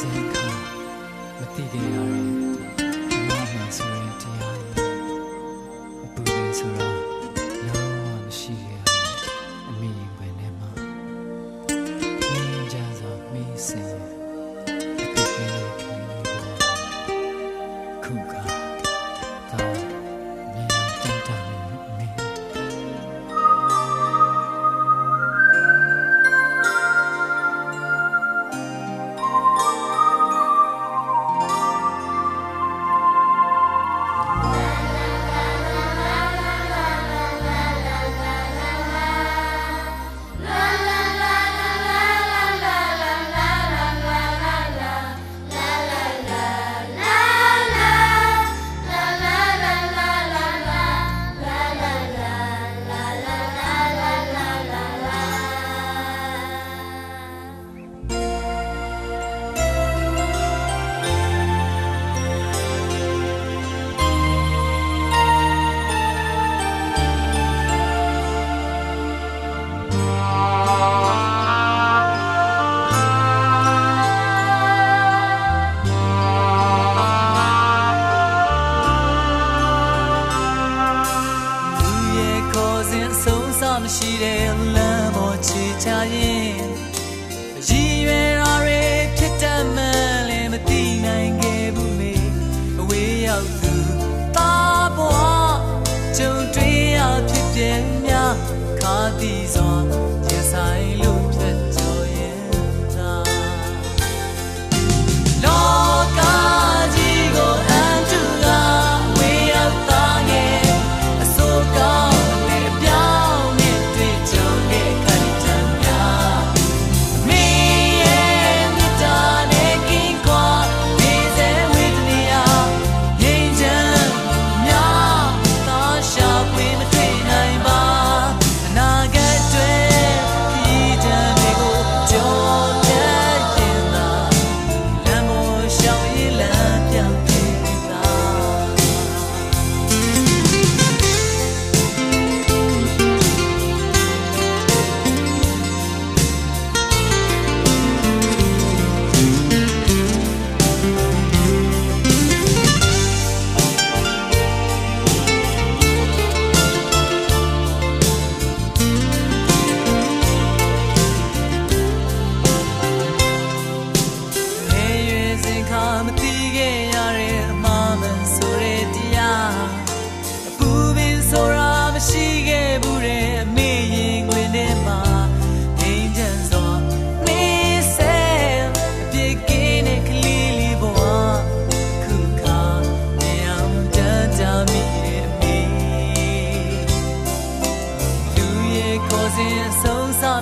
စံခါမတိခင်ရတယ် မရှိတဲ့လမ်းပေါ်ချီချရင်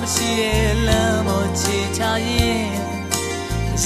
မရှိရဲ့လမ်းပေါ်ချေချရင်ရ